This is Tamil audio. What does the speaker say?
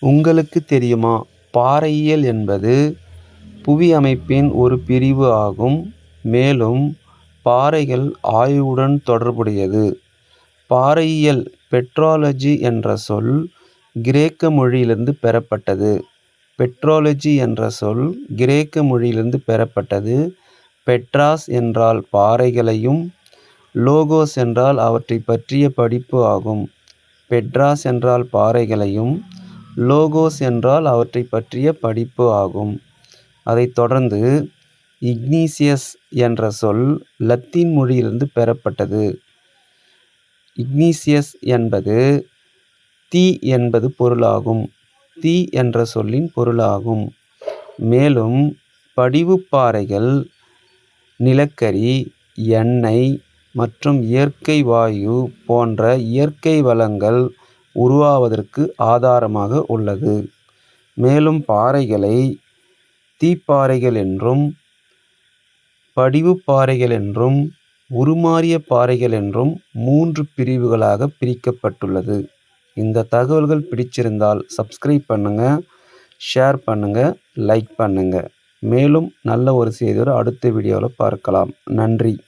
உங்களுக்கு தெரியுமா பாறையியல் என்பது புவி அமைப்பின் ஒரு பிரிவு ஆகும் மேலும் பாறைகள் ஆய்வுடன் தொடர்புடையது. பாறையியல் பெட்ரோலஜி என்ற சொல் கிரேக்க மொழியிலிருந்து பெறப்பட்டது. பெட்ரோலஜி என்ற சொல் கிரேக்க மொழியிலிருந்து பெறப்பட்டது. பெட்ராஸ் என்றால் பாறைகளையும் லோகோஸ் என்றால் அவற்றைப் பற்றிய படிப்பு ஆகும். பெட்ராஸ் என்றால் பாறைகளையும் லோகோஸ் என்றால் அவற்றைப் பற்றிய படிப்பு ஆகும். அதைத் தொடர்ந்து இக்னீசியஸ் என்ற சொல் லத்தீன் மொழியிலிருந்து பெறப்பட்டது. இக்னீசியஸ் என்பது தீ என்பது பொருளாகும். தீ என்ற சொல்லின் பொருளாகும். மேலும் படிவுப்பாறைகள் நிலக்கரி, எண்ணெய் மற்றும் இயற்கை வாயு போன்ற இயற்கை வளங்கள் உருவாவதற்கு ஆதாரமாக உள்ளது. மேலும் பாறைகளை தீப்பாறைகள் என்றும் படிவுப் பாறைகள் என்றும் உருமாறிய பாறைகள் என்றும் மூன்று பிரிவுகளாக பிரிக்கப்பட்டுள்ளது. இந்த தகவல்கள் பிடிச்சிருந்தால் சப்ஸ்கிரைப் பண்ணுங்கள் ஷேர் பண்ணுங்கள் லைக் பண்ணுங்கள் மேலும் நல்ல ஒரு செய்தியோட அடுத்த வீடியோவில் பார்க்கலாம். நன்றி.